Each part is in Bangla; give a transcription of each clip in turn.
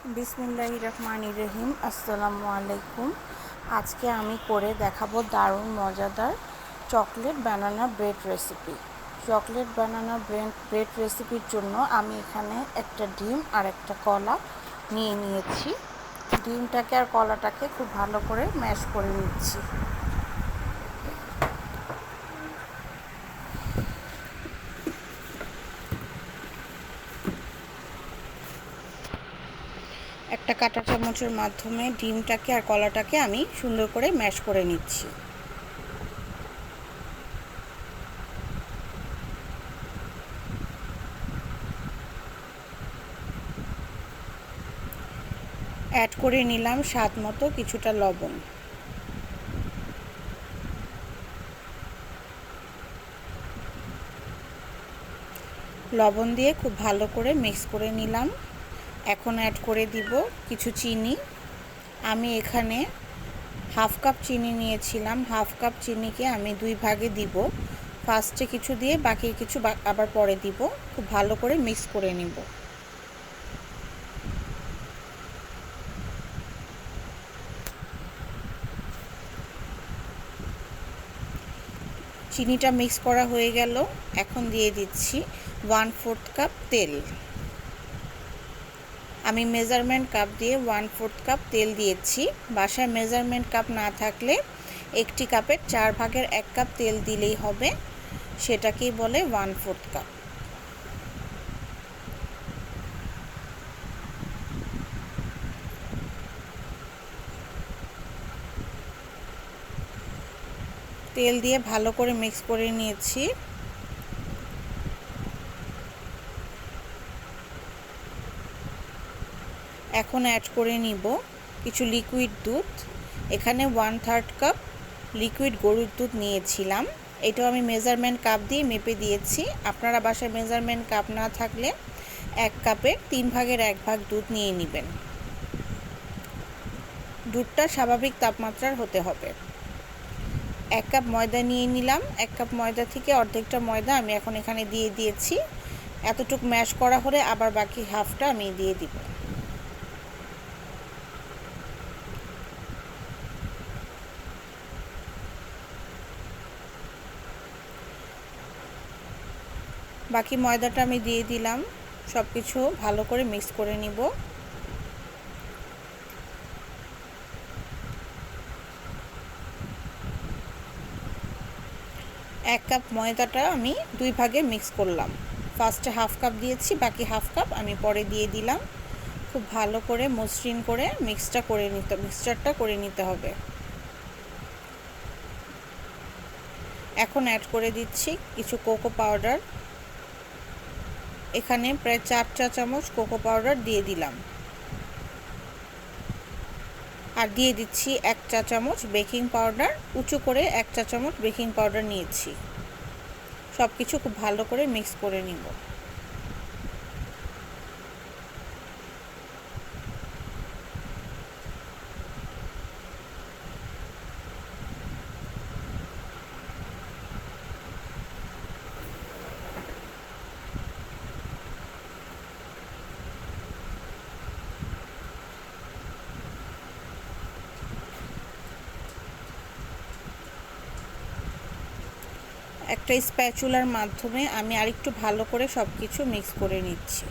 বিসমিল্লাহ রহমান রহিম আসসালামু আলাইকুম আজকে আমি করে দেখাবো দারুণ, মজাদার chocolate banana bread recipe. Chocolate banana bread bread রেসিপির জন্য আমি এখানে একটা ডিম আর একটা কলা নিয়ে নিয়েছি। ডিমটাকে আর কলাটাকে খুব ভালো করে ম্যাশ করে নিচ্ছি। একটা কাঁটা চামচের মাধ্যমে ডিমটাকে আর কলাটাকে আমি সুন্দর করে ম্যাশ করে নিচ্ছি। অ্যাড করে নিলাম স্বাদ মতো কিছুটা লবণ। লবণ দিয়ে খুব ভালো করে মিক্স করে নিলাম। এখন অ্যাড করে দিব কিছু চিনি। আমি এখানে হাফ কাপ চিনি নিয়েছিলাম। হাফ কাপ চিনিকে আমি দুই ভাগে দিব। ফার্স্টে কিছু দিয়ে বাকি কিছু আবার পরে দিব। খুব ভালো করে মিক্স করে নিব। চিনিটা মিক্স করা হয়ে গেল। এখন দিয়ে দিচ্ছি ওয়ান ফোর্থ কাপ তেল। আমি মেজারমেন্ট কাপ দিয়ে ওয়ান ফোর্থ কাপ তেল দিয়েছি। বাসায় মেজারমেন্ট কাপ না থাকলে একটি কাপের চার ভাগের এক কাপ তেল দিলেই হবে। সেটাকেই বলে ওয়ান ফোর্থ কাপ তেল দিয়ে ভালো করে মিক্স করে নিয়েছি। এখন অ্যাড করে নিব কিছু লিকুইড দুধ। এখানে ওয়ান থার্ড কাপ লিকুইড গরুর দুধ নিয়েছিলাম। এটাও আমি মেজারমেন্ট কাপ দিয়ে মেপে দিয়েছি। আপনারা বাসায় মেজারমেন্ট কাপ না থাকলে এক কাপের তিন ভাগের এক ভাগ দুধ নিয়ে নেবেন। দুধটা স্বাভাবিক তাপমাত্রার হতে হবে। এক কাপ ময়দা নিয়ে নিলাম। এক কাপ ময়দা থেকে অর্ধেকটা ময়দা আমি এখন এখানে দিয়ে দিয়েছি। এতটুক ম্যাশ করা হলে আবার বাকি হাফটা আমি দিয়ে দিব। বাকি ময়দাটা আমি দিয়ে দিলাম। সব কিছু ভালো করে মিক্স করে নিব। এক কাপ ময়দাটা আমি দুই ভাগে মিক্স করলাম। ফার্স্টে হাফ কাপ দিয়েছি, বাকি হাফ কাপ আমি পরে দিয়ে দিলাম। খুব ভালো করে মসৃণ করে মিক্সটা করে নিতে মিক্সচারটা করে নিতে হবে। এখন অ্যাড করে দিচ্ছি কিছু কোকো পাউডার এখানে প্রায় চার চা চামচ কোকো পাউডার দিয়ে দিলাম। আর দিয়ে দিচ্ছি এক চা চামচ বেকিং পাউডার। উঁচু করে এক চা চামচ বেকিং পাউডার নিয়েছি। সব কিছু খুব ভালো করে মিক্স করে নিব। একটা স্প্যাচুলার মাধ্যমে আমি আরেকটু ভালো করে সব কিছু মিক্স করে নিচ্ছি।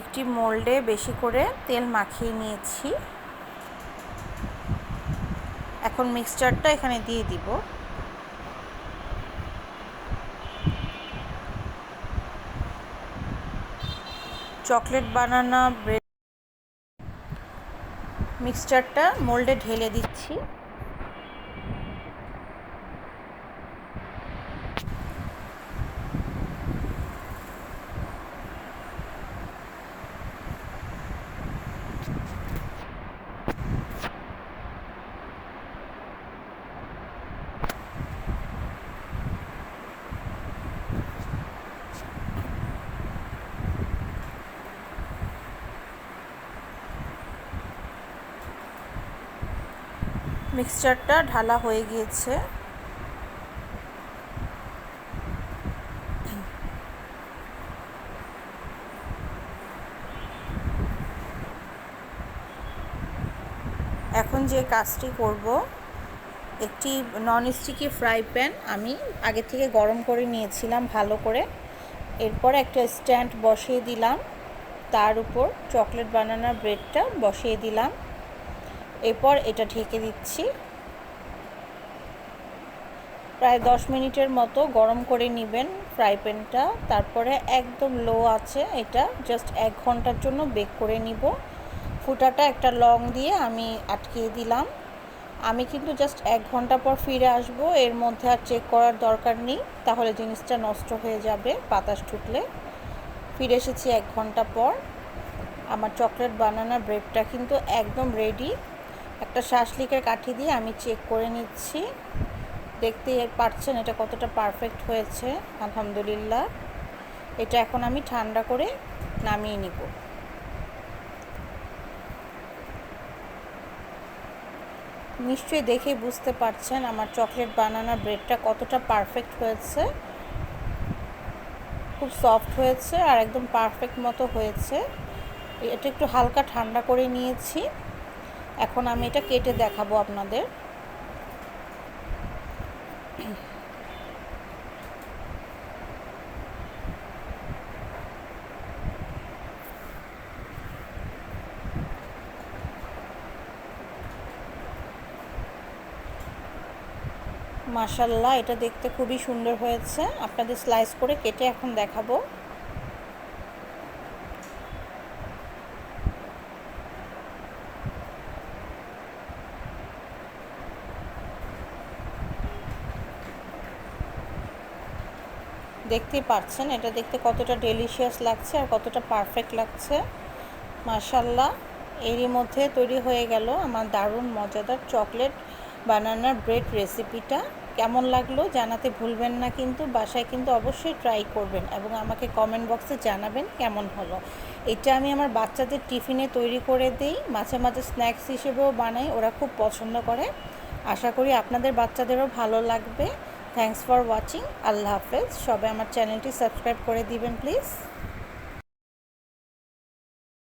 একটি মোল্ডে বেশি করে তেল মাখিয়ে নিয়েছি। এখন মিক্সচারটা এখানে দিয়ে দিব। চকলেট বানানা ব্রেড মিক্সচারটা মোল্ডে ঢেলে দিচ্ছি। মিক্সচারটা ঢালা হয়ে গিয়েছে। এখন যে কাজটি করব, একটি নন স্টিকি ফ্রাই প্যান আমি আগে থেকে গরম করে নিয়েছিলাম ভালো করে। এরপর একটা স্ট্যান্ড বসিয়ে দিলাম। তার উপর চকলেট বানানোর ব্রেডটা বসিয়ে দিলাম। এরপর এটা ঢেকে দিচ্ছি। প্রায় দশ মিনিটের মতো গরম করে নেবেন ফ্রাই প্যানটা। তারপরে একদম লো আছে এটা। জাস্ট এক ঘণ্টার জন্য বেক করে নিব। ফুটাটা একটা লং দিয়ে আমি আটকিয়ে দিলাম। আমি কিন্তু জাস্ট এক ঘণ্টা পর ফিরে আসব। এর মধ্যে আর চেক করার দরকার নেই। তাহলে জিনিসটা নষ্ট হয়ে যাবে, বাতাস ঢুকলে। ফিরে এসেছি এক ঘণ্টা পর। আমার চকলেট বানানা ব্রেডটা কিন্তু একদম রেডি একটা শাসলিকের কাঠি দিয়ে আমি চেক করে নিচ্ছি। দেখতে পারছেন এটা কতটা পারফেক্ট হয়েছে, আলহামদুলিল্লাহ। এটা এখন আমি ঠান্ডা করে নামিয়ে নিব। নিশ্চয়ই দেখে বুঝতে পারছেন আমার চকলেট বানানা ব্রেডটা কতটা পারফেক্ট হয়েছে। খুব সফট হয়েছে আর একদম পারফেক্ট মতো হয়েছে। এটা একটু হালকা ঠান্ডা করে নিয়েছি। এখন আমি এটা কেটে দেখাবো আপনাদের। মাশাল্লাহ এটা দেখতে খুবই সুন্দর হয়েছে। আপনাদের স্লাইস করে কেটে এখন দেখাবো। দেখতেই পাচ্ছেন, এটা দেখতে কতটা ডেলিশিয়াস লাগছে আর কতটা পারফেক্ট লাগছে। মাশাল্লাহ এরই মধ্যে তৈরি হয়ে গেল আমার দারুণ মজাদার চকলেট বানানার ব্রেড রেসিপিটা কেমন লাগল জানাতে ভুলবেন না কিন্তু, বাসায় কিন্তু অবশ্যই ট্রাই করবেন এবং আমাকে কমেন্ট বক্সে জানাবেন কেমন হলো। এটা আমি আমার বাচ্চাদের টিফিনে তৈরি করে দিই, মাঝে মাঝে স্ন্যাক্স হিসেবেও বানাই, ওরা খুব পছন্দ করে। আশা করি আপনাদের বাচ্চাদেরও ভালো লাগবে। থ্যাংকস ফর ওয়াচিং আল্লাহ হাফেজ। সবাই আমার চ্যানেলটি সাবস্ক্রাইব করে দিবেন প্লিজ